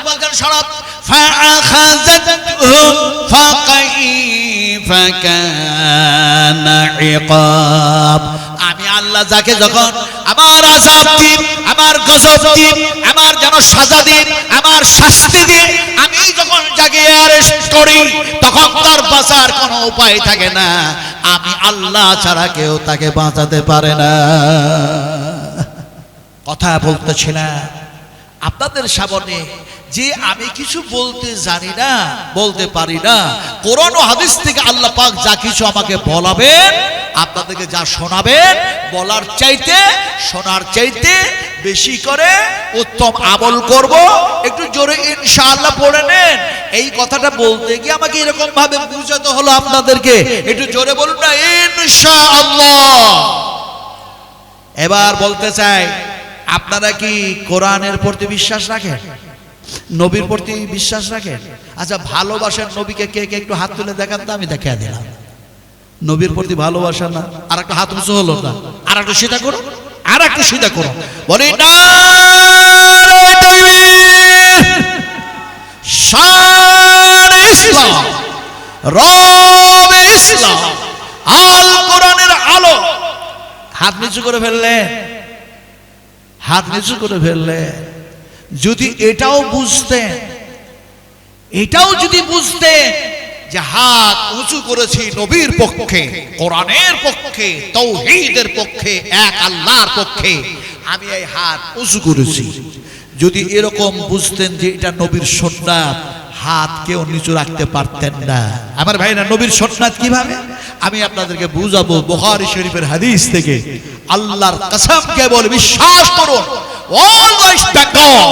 আকবার কান সরাব। আমি আল্লাহ যাকে যখন আমার আযাব দিন, আমার গজব দিন, আমার যেন সাজা দিন, আমার শাস্তি দিন, আমি যখন যাকে অ্যারেস্ট করি, তখন তার বাঁচার কোনো উপায় থাকে না। আমি আল্লাহ ছাড়া কেউ তাকে বাঁচাতে পারে না। কথা বলতেছিলাম। আপনাদের সামনে যে আমি কিছু বলতে জানি না, বলতে পারি না। কোরআন হাদিস থেকে আল্লাহ পাক যা কিছু আমাকে বলাবেন, আপনাদেরকে যা শোনাবেন, বলার চাইতে, শোনার চাইতে বেশি করে উত্তম আমল করব। একটু জোরে ইনশাআল্লাহ পড়ে নেন। এই কথাটা বলতে গিয়ে আমাকে এরকম ভাবে বুঝাতে হলো আপনাদেরকে। একটু জোরে বলুন না, ইনশাআল্লাহ। এবার বলতে চাই, আপনারা কি কোরআনের প্রতি বিশ্বাস রাখেন? নবীর প্রতি বিশ্বাস রাখেন? আচ্ছা ভালোবাসেন নবীকে কে কে একটু হাত তুলে দেখান তো, আমি দেখা দিলাম। নবীর প্রতি ভালোবাসা না আর একটা হাত উঁচু হলো না আর একটু সিধা করো আর একটু সিধা করো। বলি আলো হাত নিচু করে ফেললে হাত নিচু করে ফেললে যদি এটাও বুঝতেন এটাও যদি বুঝতেন যে হাত উঁচু করেছি নবীর পক্ষে কোরআনের পক্ষে তৌহিদের পক্ষে এক আল্লাহর পক্ষে আমি এই হাত উঁচু করেছি। যদি এরকম বুঝতেন যে এটা নবীর সন্ন্যাত হাত কেউ নিচু রাখতে পারতেন না। আমার ভাই না নবীর সন্ন্যাত কীভাবে? আমি আপনাদেরকে বুঝাবো বুখারী শরীফের হাদিস থেকে। আল্লাহর কসম কেবল বিশ্বাস করুন। অলওয়েজ বেঙ্গল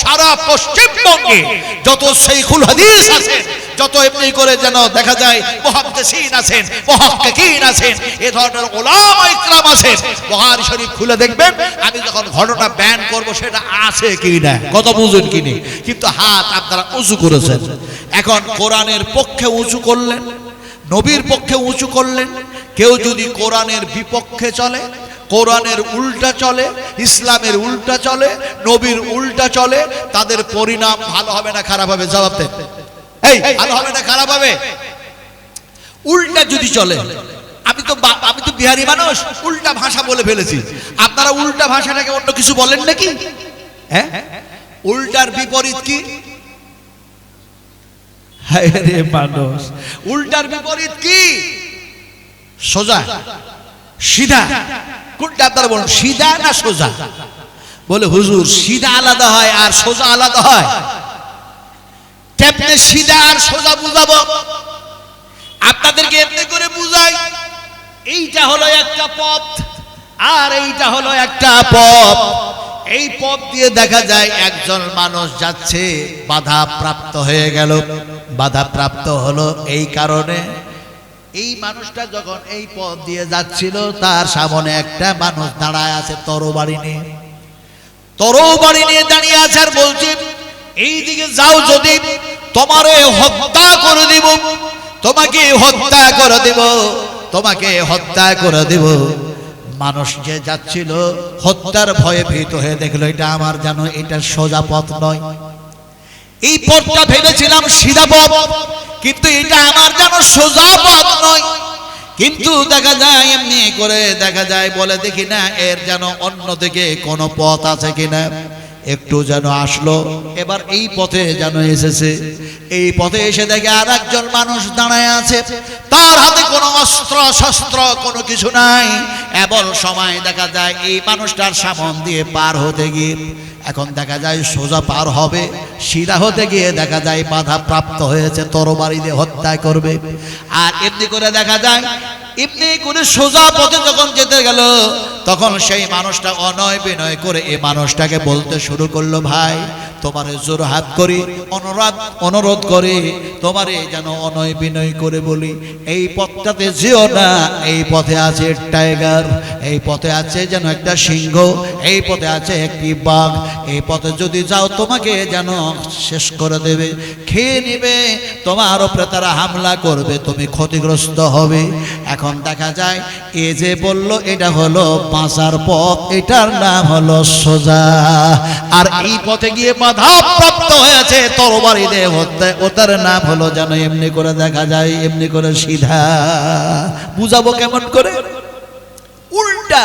সারা পশ্চিমবঙ্গে যত সেইখুল হাদিস আছে, যত এমনি করে যেন দেখা যায় মুহাদ্দিসিন আছেন মুহাক্কিকিন আছেন, এ ধরনের ওলামা ইকরাম আছেন বুখারী শরীফ খুলে দেখবেন, আমি যখন ঘটনা ব্যান করব সেটা আছে কি না কত বুঝুন কি নেই, কিন্তু হাত আপনারা উঁচু করেছেন। এখন কোরআনের পক্ষে উঁচু করলেন, নবীর পক্ষে উঁচু করলেন, কেউ যদি কোরআনের বিপক্ষে চলে কোরআনের উল্টা চলে, ইসলামের উল্টা চলে, নবীর উল্টা চলে, তাদের পরিণাম ভালো হবে না খারাপ হবে? জবাব দেন এই, ভালো হবে না খারাপ হবে? উল্টা যদি চলে, আমি তো আমি তো বিহারি মানুষ, উল্টা ভাষা বলে ফেলেছি। আপনারা উল্টা ভাষাটাকে অন্য কিছু বলেন নাকি? হ্যাঁ? উল্টার বিপরীত কি? মানুষ, উল্টার বিপরীত কি? সোজা। সিধা। কোনটা আপনারা বলুন, সিধা না সোজা? বলে, হুজুর, সিধা আলাদা হয় আর সোজা আলাদা হয়। কেমনে সিধা আর সোজা বুঝাবো? আপনাদেরকে এমনি করে বুঝাই। এইটা হলো একটা পথ, আর এইটা হলো একটা পথ। এই পথ দিয়ে দেখা যায় একজন মানুষ যাচ্ছে, বাধা প্রাপ্ত হয়ে গেল। বাধা প্রাপ্ত হলো এই কারণে। এই মানুষটা যখন এই পথ দিয়ে যাচ্ছিল, তার সামনে একটা মানুষ দাঁড়ায় আছে তরবারি নিয়ে। তরবারি নিয়ে দাঁড়িয়ে আছে আর বলছে এই দিকে যাও যদি, তোমারে হত্যা করে দিব, তোমাকে হত্যা করে দেব, তোমাকে হত্যা করে দেব। মানুষ যে যাচ্ছিল, হত্যার ভয়ে ভীত হয়ে দেখল, এটা আমার জানো, এটা সোজা পথ নয়। এই পথটা ভেবেছিলাম সিধা পথ। কিন্তু এটা আমার যেন সোজা পথ নয়। কিন্তু দেখা যায়, এমনি করে দেখা যায়, বলে দেখি না, এর যেন অন্য দিকে কোনো পথ আছে কিনা। একটু যেন আসলো, এবার এই পথে যেন এসেছে। এই পথে এসে দেখে আর একজন মানুষ দাঁড়ায় আছে। তার হাতে কোনো অস্ত্র, শস্ত্র, কোনো কিছু নাই। এমন সময় দেখা যায় এই মানুষটার সামন দিয়ে পার হতে গিয়ে, এখন দেখা যায় সোজা পার হবে। সিধা হতে গিয়ে দেখা যায় বাধা প্রাপ্ত হয়েছে, তরবারি দিয়ে হত্যা করবে। আর এমনি করে দেখা যায় এমনি করে সোজা পথে যখন যেতে গেল, তখন সেই মানুষটা অনয় বিনয় করে এই মানুষটাকে বলতে শুরু করল, ভাই তোমার জোর হাত করি, অনুরোধ অনুরোধ করে, তোমারে যেন অনয় বিনয় করে বলি। এই পথটাতে যেও না, এই পথে আছে টাইগার, এই পথে আছে যেন একটা সিংহ, এই পথে আছে একটি বাঘ। এই পথে যদি যাও, তোমাকে যেন শেষ করে দেবে। খেয়ে নেবে, তোমার উপরে তারা হামলা করবে, তুমি ক্ষতিগ্রস্ত হবে। এখন দেখা যায়, এ যে বলল, এটা হলো বাঁচার পথ, এটার নাম হলো সোজা। আর এই পথে গিয়ে বাধা প্রাপ্ত হয়েছে, তরবারি দিয়ে হতে ওটার নাম হলো যেন এমনি করে দেখা যায়, এমনি করে সিধা। বুঝাবো কেমন করে? উল্টা,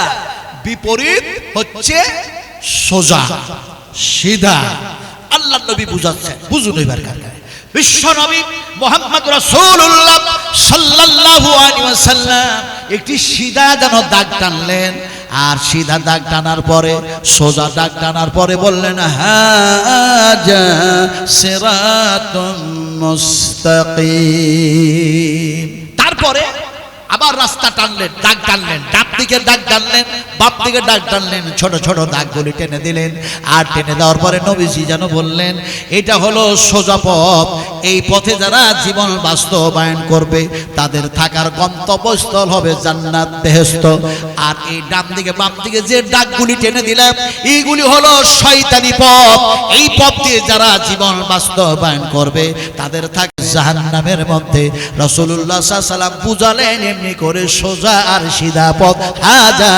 বিপরীত হচ্ছে সোজা, সিধা। আল্লাহ নবী বুঝাচ্ছে বুঝুন এবার কারখানে বিশ্ব নবী মোহাম্মদ আলাইহি ওয়াসাল্লাম একটি সিধা যেন দাগ টানলেন। আর সিধা দাগ টানার পরে সোজা দাগ টানার পরে বললেন হ্যাঁ মুস্তাকিম। তারপরে আবার রাস্তা টানলেন, দাগ টানলেন ডাব দিকে দাগ টানলেন বাপ দিকে দাগ টানলেন, ছোট ছোট দাগগুলি টেনে দিলেন। আর টেনে দেওয়ার পরে নবীজি যেন বললেন, এটা হলো সোজা পথ। এই পথে যারা জীবন বাস্তবায়ন করবে, তাদের থাকার গন্তব্যস্থল হবে জান্নাত বেহেস্ত আর এই ডান দিকে বাম দিকে যে দাগগুলি টেনে দিলাম এইগুলি হলো শয়তানি পথ। এই পথ দিয়ে যারা জীবন বাস্তবায়ন করবে, তাদের থাকে জাহান্নামের মধ্যে রসুল্লাহ সাল্লাম বুঝালেন, এমনি করে সোজা আর সিধা পথ। হাজা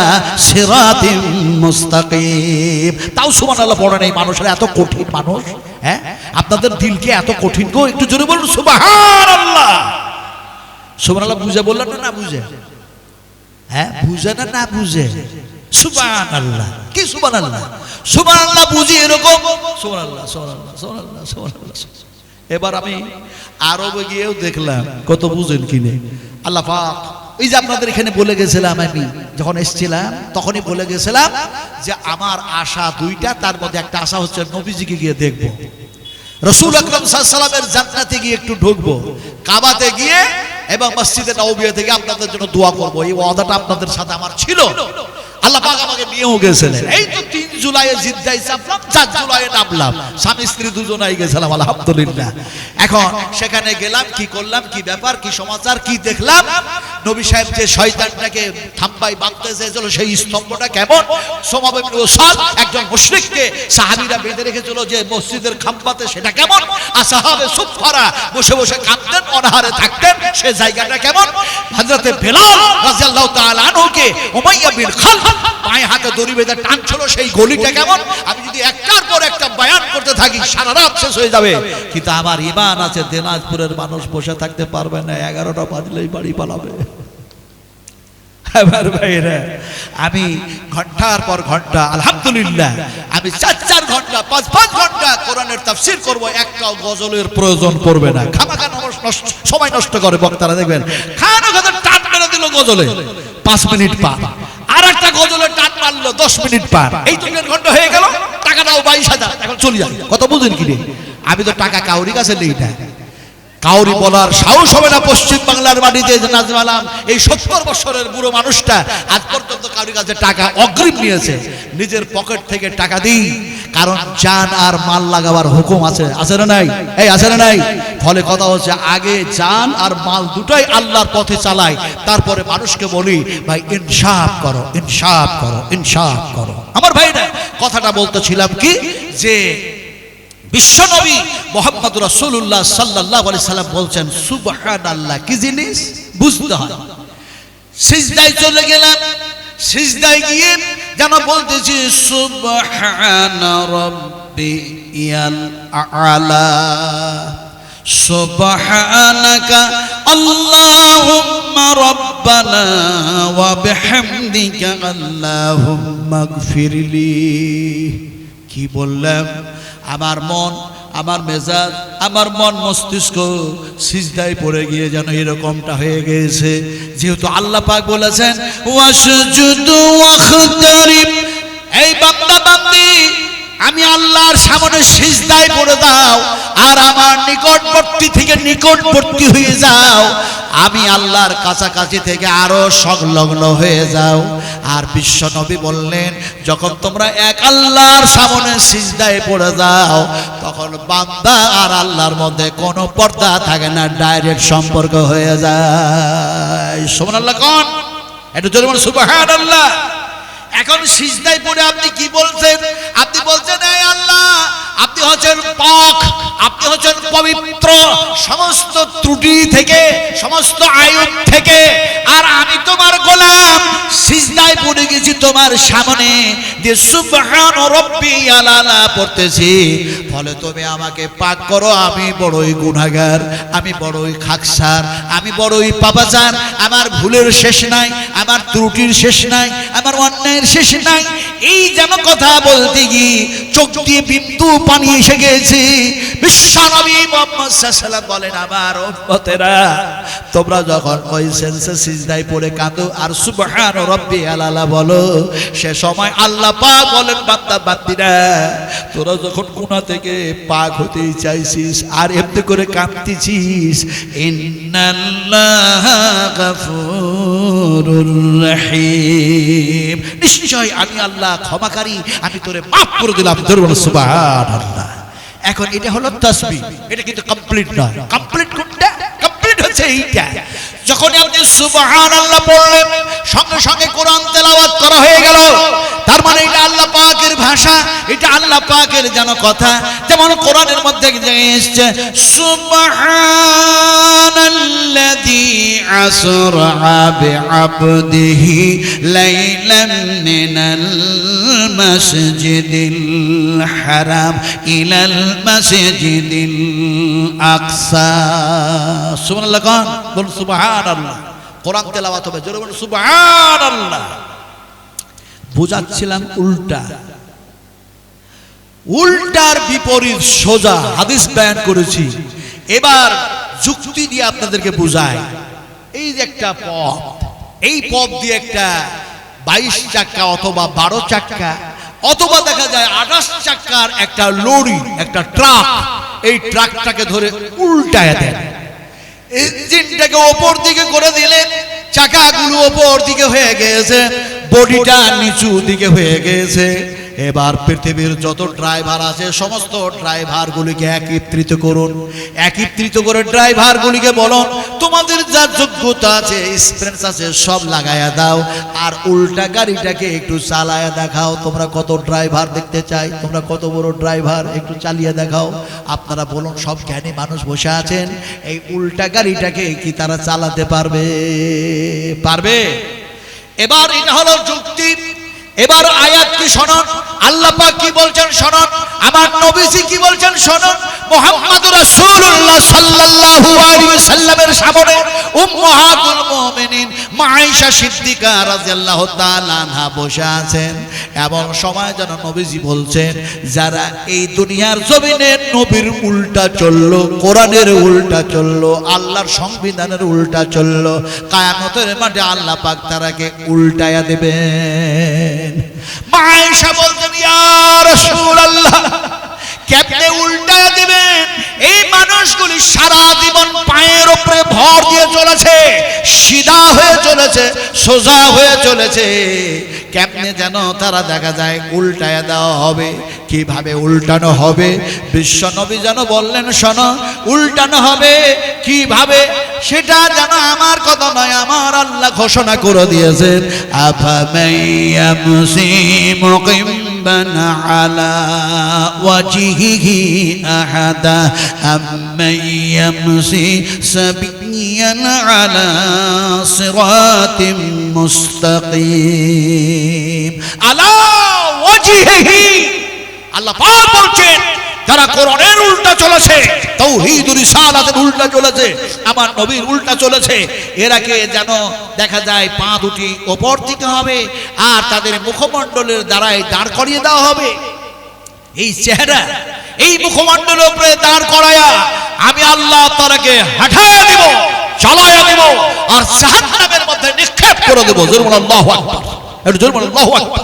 সিরাতিম মুস্তাকিম। তাও সুবহানাল্লাহ পড়েন এই মানুষের এত কঠিন মানুষ হ্যাঁ? আপনাদের দিলকে এত কঠিন গো, একটু জোরে বলুন, সুবহানাল্লাহ। সুবহানাল্লাহ, বুঝে বললেন না না বুঝে? হ্যাঁ বুঝে না না বুঝে? সুবহানাল্লাহ, কি সুবহানাল্লাহ? সুবহানাল্লাহ বুঝি এরকম? সুবহানাল্লাহ সুবহানাল্লাহ সুবহানাল্লাহ সুবহানাল্লাহ। এবার আমি আরবে গিয়েও দেখলাম, কত বুঝেন কিনে। আল্লাহ পাক, এই যে আপনাদের এখানে বলে গেছিলাম আমি, যখন এসেছিলাম, তখনই বলে গেছিলাম যে আমার আশা দুইটা, তার মধ্যে একটা আশা হচ্ছে নবীজিকে গিয়ে দেখব। রসুল আকরম সাল্লামের জান্নাতে গিয়ে একটু ঢুকবো, কাবাতে গিয়ে এবং মসজিদে নওবিয়া থেকে আপনাদের জন্য দোয়া করব। এই ওয়াদাটা আপনাদের সাথে আমার ছিল। আল্লাহ পাক আমাকে নিয়েও গেছিলেন। এই তো তিন জুলাইয়ে চাপলাম, চার জুলাইয়ে নামলাম। স্বামী, স্ত্রী দুজনাই গেছিলাম, আলহামদুলিল্লাহ। এখন সেখানে গেলাম, কি করলাম, কি ব্যাপার, কি সমাচার, কি দেখলাম? নবী সাহেব যে শয়তানটাকে থাম্বাই বাঁধতে চেয়েছিল, সেই স্তম্ভটা কেমন? সোমাবে ওসাদ একজন মুশরিককে সাহাবীরা বেঁধে রেখেছিল যে মসজিদের খাম্বাতে সেটা কেমন? আর সাহাবে সুফারা বসে বসে কাঁদতেন, অনাহারে থাকতেন, সে জায়গাটা কেমন? হযরতে বেলাল রাদিয়াল্লাহু তাআলা আনহুকে উমাইয়া বিন পায়ে হাতে দড়ি বেঁধে টানছিল সেই গলিটা কেমন? আমি যদি একটার পর একটা বয়ান করতে থাকি, সারা রাত শেষ হয়ে যাবে। কিন্তু আমার ইমান আছে, দিনাজপুরের মানুষ বসে থাকতে পারবে না, এগারোটা বাজলেই বাড়ি পালাবে। আমি ঘণ্টার পর ঘণ্টা, আলহামদুলিল্লাহ, আমি চার চার ঘণ্টা, পাঁচ পাঁচ ঘণ্টা কোরআনের তাফসির করব, একটাও গজলের প্রয়োজন পড়বে না। নষ্ট- নষ্ট- সময় নষ্ট করে বক্তারা দেখবেন খানো টান মেরে দিল গজলে। পাঁচ মিনিট পার। আর একটা গজলের টাট মারলো, দশ মিনিট পার। এই তো দেড় ঘণ্টা হয়ে গেল টাকা দাও বাইশ হাজার, এখন চলে যাবে। কত বুঝেন কি রে? আমি তো টাকা কাউরি কাছে নেই না। কাউরি বলার সাহস হবে না পশ্চিম বাংলার মাটিতে নাজমালাম এই সত্তর বছরের বুড়ো মানুষটা আজ পর্যন্ত কাউরি কাছে টাকা অগ্রিম নিয়েছে। নিজের পকেট থেকে টাকা দিই। কারণ জান আর মাল লাগাবার হুকুম আছে। আছে না নাই? এই আছে না নাই? ফলে কথা হচ্ছে আগে জান আর মাল দুটোই আল্লাহর পথে চালাই। তারপরে মানুষকে বলি ভাই ইনসাফ করো ইনসাফ করো ইনসাফ করো। আমার ভাই না কথাটা বলতেছিলাম কি? যে বিশ্বনবী মোহাম্মদ রাসূলুল্লাহ সাল্লাল্লাহু আলাইহি সাল্লাম বলছেন, সুবহানাল্লাহ, কি জিনিস? বুঝতে হয়। সিজদায় চলে গেলাম। সিজদায় গিয়ে যেন বলতেছি সুবহান রাব্বিয়াল আলা। সুবহানাকা আল্লাহুম্মা রাব্বানা ওয়া বিহামদিকা আল্লাহুম্মা গফিরলি। কি বললাম? আমার মন, আমার মেজাজ, আমার মন মস্তিষ্ক সিজদায় পড়ে গিয়ে যেন এরকমটা হয়ে গিয়েছে। যেহেতু আল্লাহ পাক বলেছেন এই বান্দা বান্দি আমি আল্লাহর সামনে সিজদায় পড়ে দাও, আর আমার নিকটবর্তী থেকে নিকটবর্তী হয়ে যাও। আমি আল্লাহর কাছাকাছি থেকে আরও সংলগ্ন হয়ে যাও। আর বিশ্ব নবী বললেন, যখন তোমরা এক আল্লাহর সামনে সিজদায় পড়ে যাও, তখন বান্দা আর আল্লাহর মধ্যে কোনো পর্দা থাকে না, ডাইরেক্ট সম্পর্ক হয়ে যায়। সোমান আল্লাহ কন। একটু জোরে বলুন, সুবহানাল্লাহ। এখন সিজদায় পড়ে আপনি কি বলছেন? আপনি বলছেন এই আল্লাহ, আপনি হচ্ছেন পাক, আপনি হচ্ছেন পবিত্র। সমস্ত ত্রুটি থেকে, সমস্ত আয়ুব থেকে, আর আমি তোমার গোলাম। সিজদায় পড়ে গেছি তোমার সামনে যে সুবহান রব্বি আলালা পড়তেছি। ফলে তুমি আমাকে পাক করো, আমি বড়ই গুনাহগার, আমি বড়ই খাকসার, আমি বড়ই পাপাচার, আমার ভুলের শেষ নাই, আমার ত্রুটির শেষ নাই, আমার অন্যায়ের শেষ নাই। এই যেন কথা বলতে গিয়ে চোখ দিয়ে বিন্দু পানি এসে গেছে। বিশ্বনবী মোহাম্মদ বলেন তোমরা যখন ওই সেন্সে পড়ে কাঁদো, আর সুবহান রব্বি আলালা বলো, সে সময় আল্লাহ পাক বলেন তোরা যখন গুনাহ থেকে পাক হতে চাইছিস আর এমনি করে কাঁদতেছিস, ইন্নাল্লাহ রহিম। নিশ্চয় আমি আল্লাহ ক্ষমাকারী, আমি তোরে মাফ করে দিলাম, ধরুন, সুবহানাল্লাহ। এখন এটা হলো তাসবিহ এটা কিন্তু কমপ্লিট নয়। কমপ্লিট কোনটা? কমপ্লিট হচ্ছে এইটা। যখন আপনি সুবহানাল্লাহ বললেন সঙ্গে সঙ্গে কোরআন তেলাওয়াত করা হয়ে গেল। তার মানে এটা আল্লাহ পাকের ভাষা, এটা আল্লাহ পাকের যেন কথা। যেমন কোরআনের মধ্যে এসছে, সুবহানাল্লাযী আসরা বিআবদিহি লাইলান মিনাল মাসজিদিল হারাম ইলাল মাসজিদিল আকসা। সুবহানাল্লাহ কোন বল সুবহানাল্লাহ। কোরআন তেলাওয়াত হবে, জোরে বল সুবহানাল্লাহ। বুঝাচ্ছিলাম উল্টা। উল্টার বিপরীত সোজা হাদিস বয়ান করেছি। এবার যুক্তি দিয়ে আপনাদেরকে বুঝায় এই যে একটা পথ, এই পথ দিয়ে একটা বাইশ চাক্কা অথবা বারো চাক্কা, অথবা দেখা যায় আঠাশ চাক্কার একটা লরি, একটা ট্রাক, এই ট্রাকটাকে ধরে উল্টায় দেন। ইঞ্জিনটাকে ওপর দিকে করে দিলে চাকাগুলো ওপর দিকে হয়ে গেছে, বডিটা নিচু দিকে হয়ে গেছে। এবার পৃথিবীর যত ড্রাইভার আছে, সমস্ত ড্রাইভারগুলিকে একত্রিত করুন। একত্রিত করে ড্রাইভারগুলিকে বলুন, তোমাদের যা যোগ্যতা আছে এক্সপিরিয়েন্স আছে, সব লাগায়া দাও। আর উল্টা গাড়িটাকে একটু চালায়া দেখাও। তোমরা কত ড্রাইভার দেখতে চাই? তোমরা কত বড় ড্রাইভার? একটু চালিয়ে দেখাও। আপনারা বলুন, সব জ্ঞানী মানুষ বসে আছেন। এই উল্টা গাড়িটাকে কি তারা চালাতে পারবে? পারবে? এবার এটা হলো যুক্তি। এবার আয়াত কি শোনন আল্লাহ পাক কি বলছেন শোনন? আমার নবীজি কি বলছেন শোনন? মুহাম্মদ রাসূলুল্লাহ সাল্লাল্লাহু আলাইহি সাল্লামের সামনে উম্মাহাতুল মুমিনিন মা আয়েশা সিদ্দিকা রাদিয়াল্লাহু তাআলা আনহা বসে আছেন। এবং সময় যেন নবীজি বলছেন, যারা এই দুনিয়ার জমিনে নবীর উল্টা চলল, কোরআনের উল্টা চলল, আল্লাহর সংবিধানের উল্টা চলল, কায়ামতের মাঠে আল্লাহ পাক তারাকে উল্টায়া দেবেন। মা আয়েশা বলতেন, ইয়া রাসূলুল্লাহ, কেমনে উল্টা দিবেন? এই মানুষগুলি সারা জীবন পায়ের উপরে ভর দিয়ে চলেছে, সিধা হয়ে চলেছে, সোজা হয়ে চলেছে। কেমনে যেন তারা দেখা যায় উল্টায় দেওয়া হবে। কীভাবে উল্টানো হবে? বিশ্ব নবী যেন বললেন, শোনো, উল্টানো হবে কীভাবে? সেটা যেন আমার কথা নয়, আমার আল্লাহ ঘোষণা করে দিয়েছেন। আফামাইয়ামসি মুকিম্বান আলা ওয়াজিহিহি আহাদা আম্মাইয়ামসি সাবিয়ান আলা সিরাতিম মুস্তাকিম। আলা ওয়াজিহিহি আল্লাহ পাক বলছেন, যারা কোরআনের উল্টা চলেছে, তৌহিদুর রিসালাতের উল্টা চলেছে, আমার নবীর উল্টা চলেছে এরাকে যেন দেখা যায় পা দুটি ওপর দিকে হবে আর তাদের মুখমণ্ডলের দ্বারাই দাঁড় করিয়ে দেওয়া হবে। এই চেহারা, এই মুখমণ্ডলের উপরে দাঁড় করায়া আমি আল্লাহ তারাকে হাঁটাইয়া দিব, চালায়া দিব আর জাহান্নামের মধ্যে নিক্ষেপ করে দেব। জোর আল্লাহু আকবার। একটু জোর আল্লাহু আকবার।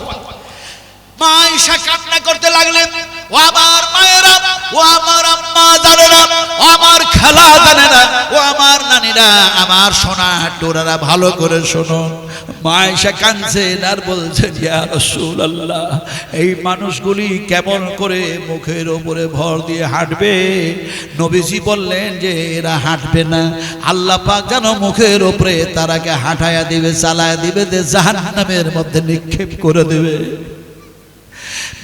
মা ঈশা কান্না করতে লাগলেন, ও আমার মায়েরা, ও আমার আম্মা জানেরা, ও আমার খালা জানেরা, ও আমার নানিরা, আমার সোনা টোরারা ভালো করে শোনো মা ঈশা কাঁদছেন আর বলছেন ইয়া রাসূলুল্লাহ, এই মানুষগুলি কেমন করে মুখের ওপরে ভর দিয়ে হাঁটবে? নবীজি বললেন যে, এরা হাঁটবে না। আল্লাহ পাক যেন মুখের ওপরে তারাকে হাঁটায়া দিবে, চালায়া দিবে, যে জাহান্নামের মধ্যে নিক্ষেপ করে দেবে।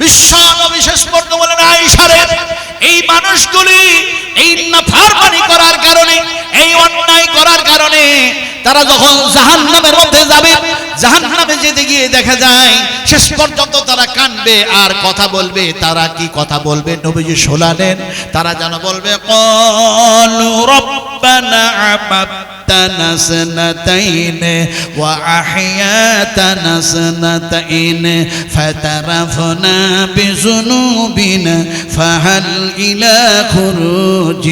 বিশ্ব শেষ পর্যন্ত বলেন আইসারে এই মানুষগুলি এই নাফারমানি করার কারণে, এই অন্যায় করার কারণে তারা যখন জাহান নামের মধ্যে যাবে জাহান নামে যেতে গিয়ে দেখা যায় শেষ পর্যন্ত তারা কানবে আর কথা বলবে তারা কি কথা বলবে নবীজি শোনালেন তারা যেন বলবে কলু রব্বানা আমাত্তানা سنتين وأحياتنا سنتين فاعترفنا بذنوبنا فهل إلى خروج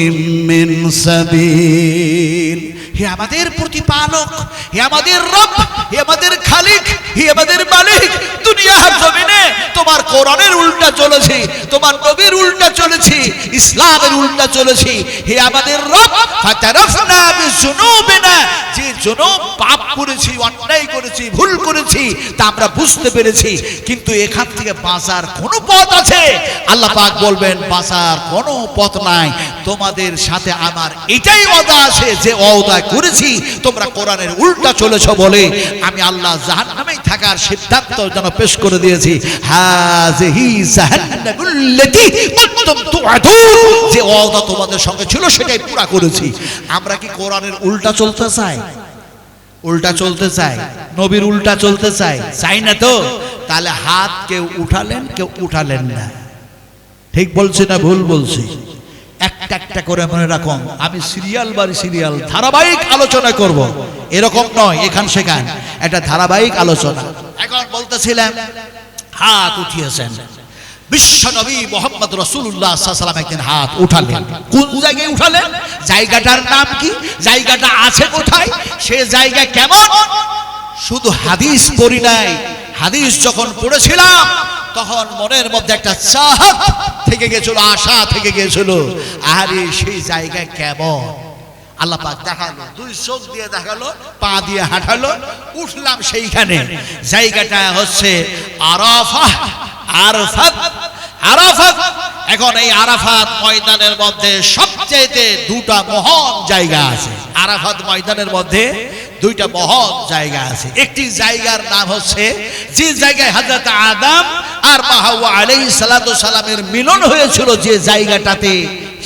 من سبيل হে আমাদের প্রতিপালক, হে আমাদের রব, হে আমাদের খালিক, হে আমাদের মালিক দুনিয়ার জমিনে তোমার কোরআনের উল্টা চলেছে, তোমার নবীর উল্টা চলেছে, ইসলামের উল্টা চলেছে। হে আমাদের রব, ফাতারাফনা বিজুনুবিনা, যে জনম পাপ করেছি, অন্যায় করেছি, ভুল করেছি, তা আমরা বুঝতে পেরেছি, কিন্তু এখান থেকে বাঁচার কোনো পথ আছে? আল্লাহ পাক বলবেন, বাঁচার কোনো পথ নাই। তোমাদের সাথে আমার এটাই ওয়াদা আছে যে ওয়াদা করেছি, তোমরা কোরআনের উল্টা চলেছ বলে আমি আল্লাহ জাহান্নামেই থাকার সিদ্ধান্ত যেন পেশ করে দিয়েছি। যে ওয়াদা তোমাদের সঙ্গে ছিল সেটাই পুরা করেছি। আমরা কি কোরআনের উল্টা চলতে চাই? উল্টা চলতে চাই। নবীর উল্টা চলতে চাই। চাই না তো? তাহলে হাত কেউ উঠালেন কেউ উঠালেন না। ঠিক বলছি না ভুল বলছি? একটা একটা করে মনে রাখুন, আমি সিরিয়াল বাড়ি সিরিয়াল ধারাবাহিক আলোচনা করব। এরকম নয়, এখান সেখান। একটা ধারাবাহিক আলোচনা। এখন বলতেছিলাম, হাত উঠিয়েছেন। বিশ্ব হাত উঠালেন। উঠালেন? জায়গাটার নাম কি? জায়গাটা আছে কোথায়? সে কেমন? শুধু হাদিস নাই। হাদিস যখন পড়েছিলাম, তখন মনের মধ্যে একটা চাহাত থেকে গেছিল, আশা থেকে গেছিল। আরে সেই জায়গা কেমন? আল্লাহ দেখাল, দুই চোখ দিয়ে দেখাল, পা দিয়ে হাঁটালো, উঠলাম সেইখানে। জায়গাটা হচ্ছে আরাফা আরফাত, আরাফাত। এখন এই আরাফাত ময়দানের মধ্যে সবচেয়ে দুটা মহান জায়গা আছে। আরাফাত ময়দানের মধ্যে দুইটা মহৎ জায়গা আছে। একটি জায়গার নাম হচ্ছে, যে জায়গায় হাজরত আদম আর মাহাওয়া আলাই সালাতু সালামের মিলন হয়েছিল যে জায়গাটাতে,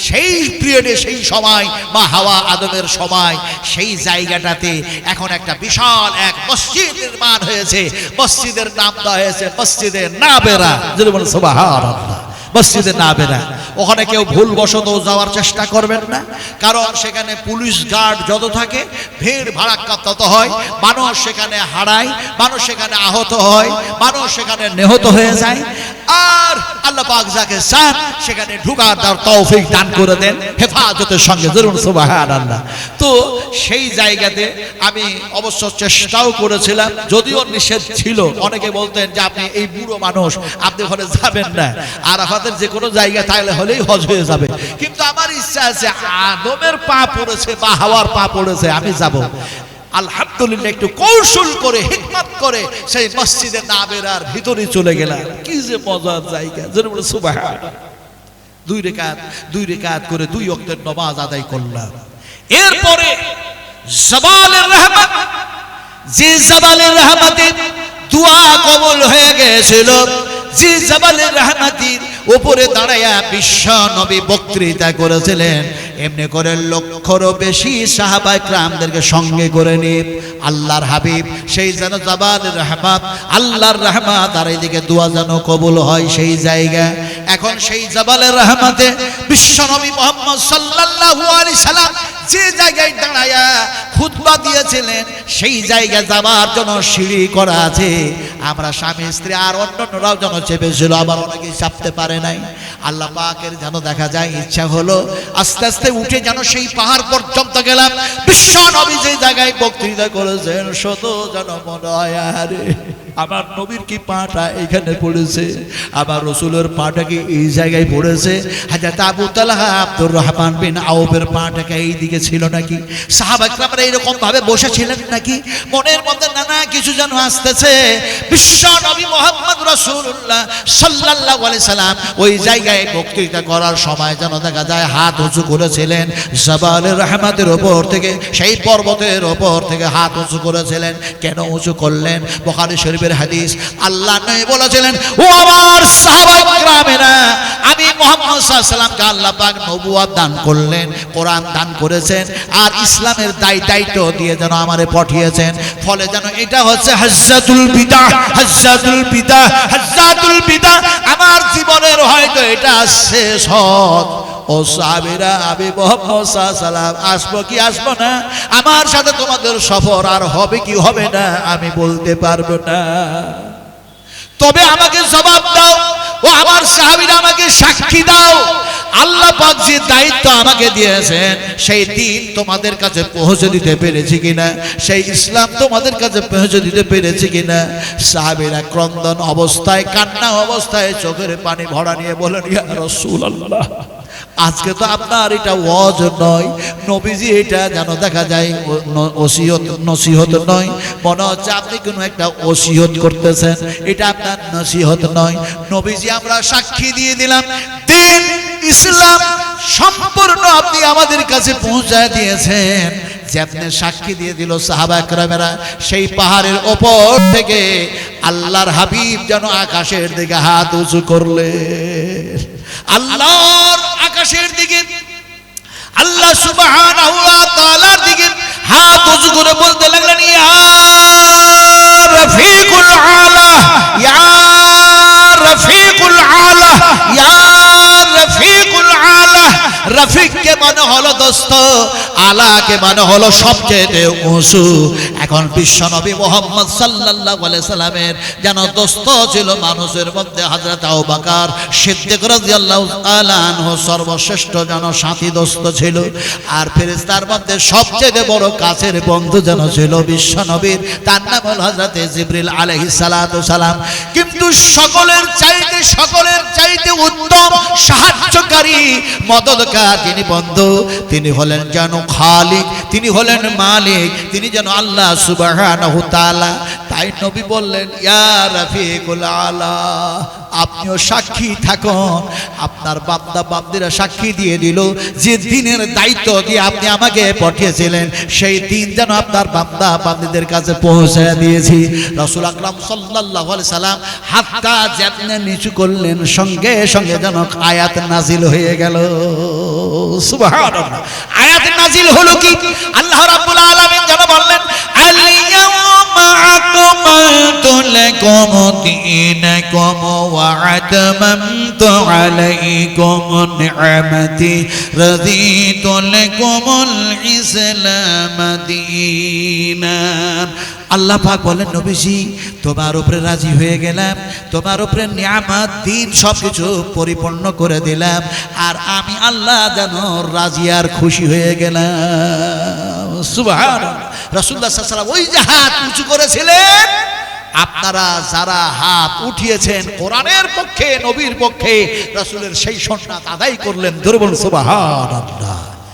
সেই পিরিয়ডে সেই সময় বা হাওয়া আদমের সময়, সেই জায়গাটাতে এখন একটা বিশাল এক মসজিদ নির্মাণ হয়েছে। মসজিদের নাম দেওয়া হয়েছে মসজিদের নাবেরা। যদি বলে সুবহানাল্লাহ। মসজিদে না বেরা ওখানে কেউ ভুল বশত যাওয়ার চেষ্টা করবেন না। কারণ সেখানে পুলিশ গার্ড যত থাকে, ভিড় ভাড়াক্কা তত হয়, মানুষ সেখানে হারায়, মানুষ সেখানে আহত হয়, মানুষ সেখানে নিহত হয়ে যায়। আর আল্লাহ পাক যাকে চান, সেখানে ঢুকার তার তৌফিক দান করে দেন, হেফাজতের সঙ্গে ধরুন সুবহানাল্লাহ। তো সেই জায়গাতে আমি অবশ্য চেষ্টাও করেছিলাম, যদিও নিষেধ ছিল। অনেকে বলতেন যে, আপনি এই বুড়ো মানুষ, আপনি ওখানে যাবেন না। আর আমাদের যে কোনো জায়গা তাহলে হলেই হজ হয়ে যাবে। কিন্তু আমার ইচ্ছা আছে, আদমের পা পড়েছে, বা হাওয়ার পা পড়েছে, আমি যাব। আলহামদুলিল্লাহ, একটু কৌশল করে, হিকমত করে সেই মসজিদে নাবেরার ভিতরে চলে গেলাম। কি যে মজার জায়গা যেন বলে সুবাহ দুই রেখাত দুই রেখাত করে দুই অক্টের নমাজ আদায় করলাম। এরপরে জবালের রহমত, যে জবালের রহমতে দোয়া কবল হয়ে গেছিল। যে উপরে বিশ্ব নবী বক্তৃতা করেছিলেন। এমনি করে বেশি সাহাবাই ক্রামদেরকে সঙ্গে করে নিয়ে আল্লাহর হাবিব, সেই যেন জবালের রহমত, আল্লাহর রহমত, আর এইদিকে দোয়া যেন কবুল হয় সেই জায়গা এখন সেই জবালের রহমতে বিশ্ব নবী মোহাম্মদ সাল্লাল্লাহু আলাইহি সাল্লাম যে জায়গায় দাঁড়ায়া খুতবা দিয়েছিলেন, সেই জায়গায় যাবার জন্য সিঁড়ি করা আছে। আমরা স্বামী, স্ত্রী আর অন্যান্যরাও যেন চেপেছিল আবার অনেকেই চাপতে পারে নাই। আল্লাহ পাকের যেন দেখা যায়, ইচ্ছা হলো আস্তে আস্তে উঠে যেন সেই পাহাড় পর্যন্ত গেলাম। বিশ্ব নবী যে জায়গায় বক্তৃতা করেছেন, শত যেন মনে হয়, আরে, আমার নবীর কি পাটা এখানে পড়েছে? আমার রসুলের পাটা কি এই জায়গায় পড়েছে? হাজার আবু তালাহা আব্দুর রহমান বিন আউবের পাটাকে এই দিকে লেগেছিল নাকি? সাহাবাকরা এরকম ভাবে বসেছিলেন নাকি? মনের মধ্যে নানা কিছু যেন আসতেছে। বিশ্ব নবী মোহাম্মদ রসুল্লাহ সাল্লাহ সালাম ওই জায়গায় বক্তৃতা করার সময় যেন দেখা যায় হাত উঁচু করেছিলেন জবাল রহমাতের ওপর থেকে, সেই পর্বতের ওপর থেকে হাত উঁচু করেছিলেন। কেন উঁচু করলেন? বোখারি শরীফের হাদিস আল্লাহ নয় বলেছিলেন, ও আমার সাহাবাকরামেরা আমি মোহাম্মদ সাল্লামকে আল্লাহ পাক নবুয়া দান করলেন, কোরআন দান করে করেছেন, আর ইসলামের দায় দায়িত্ব দিয়ে যেন আমারে পাঠিয়েছেন। ফলে যেন এটা হচ্ছে হজ্জাতুল বিদা হজ্জাতুল বিদা হজ্জাতুল বিদা। আমার জীবনের হয়তো এটা শেষ হত। ও সাহাবীরা, আমি মোহাম্মদ সাল্লাম আসব কি আসব না? আমার সাথে তোমাদের সফর আর হবে কি হবে না, আমি বলতে পারব না। তবে আমাকে জবাব দাও, ও আমার সাহাবীরা আমাকে সাক্ষী দাও। আল্লাহ পাক যে দায়িত্ব আমাকে দিয়েছেন, সেই দিন তোমাদের কাছে পৌঁছে দিতে পেরেছি কিনা? সেই ইসলাম তোমাদের কাছে পৌঁছে দিতে পেরেছি কিনা? সাহাবীরা ক্রন্দন অবস্থায়, কান্না অবস্থায় চোখের পানি ভরা নিয়ে বলেন ইয়া রাসূলুল্লাহ। আজকে তো আপনার এটা ওয়াজ নয়, নবীজি এটা যেন দেখা যায় ও- ন- ওসিয়ত, নসিহত নয়। মনে হচ্ছে আপনি কোনো একটা ওসিয়ত করতেছেন, এটা আপনার নসিহত নয়। নবীজি আমরা সাক্ষী দিয়ে দিলাম, দিন ইসলাম সম্পূর্ণ আপনি আমাদের কাছে পৌঁছায় দিয়েছেন। যে আপনি সাক্ষী দিয়ে দিল সাহাবা একরামেরা, সেই পাহাড়ের ওপর থেকে আল্লাহর হাবিব যেন আকাশের দিকে হাত উঁচু করলে আল্লাহর আকাশের দিকে আল্লাহ তাআলার দিকে হাত উঁচু করে বলতে লাগলেন ইয়া রফিকুল আলা ইয়া রফিককে মানে হলো দোস্ত, আলাকে মানে হলো সবচেয়ে উঁচু। এখন বিশ্বনবী মোহাম্মদ সাল্লাল্লাহু আলাইহি সাল্লামের যেন দোস্ত ছিল মানুষের মধ্যে হযরত আবু বকর সিদ্দিক রাদিয়াল্লাহু তাআলা আনহু সর্বশ্রেষ্ঠ যেন সাথী দোস্ত ছিল। আর ফেরেশতার মধ্যে সবচেয়ে বড় কাছের বন্ধু যেন ছিল বিশ্বনবীর তার নাম হল হযরত জিবরিল আলাইহিস সালাতু সালাম। কিন্তু সকলের চাইতে সকলের চাইতে উত্তম, সাহায্যকারী মদতকার তিনি বন্ধু তিনি হলেন যেন খালিক তিনি হলেন মালিক তিনি যেন আল্লাহ সুবাহ তাই নবী বললেন আপনিও সাক্ষী থাকুন। আপনার বান্দা বান্দিরা সাক্ষী দিয়ে দিল যে দিনের দায়িত্ব দিয়ে আপনি আমাকে পাঠিয়েছিলেন, সেই দিন যেন আপনার বান্দা বান্দিদের কাছে পৌঁছে দিয়েছি। রাসূল আকরাম আলাইহি সাল্লাম হাতটা যেমনে নিচু করলেন, সঙ্গে সঙ্গে যেন আয়াত নাজিল হয়ে গেল। আয়াত নাজিল হলো কি? আতমামতু আলাইকুম নি'মাতি রাদিতু লাকুমুল ইসলাম দীনান আল্লাহ পাক বলেন, নবীজি, তোমার উপরে রাজি হয়ে গেলাম, তোমার উপরে নিয়ামত, দিন সবকিছু পরিপূর্ণ করে দিলাম, আর আমি আল্লাহ যেন রাজি আর খুশি হয়ে গেলাম। সাল্লাল্লাহু আলাইহি ওয়াসাল্লাম ওই যে উঁচু করেছিলেন। আপনারা যারা হাত উঠিয়েছেন কোরআনের পক্ষে, নবীর পক্ষে, রসুলের সেই সন্ন্যাত আদায় করলেন দুর্বল সুবহানাল্লাহ।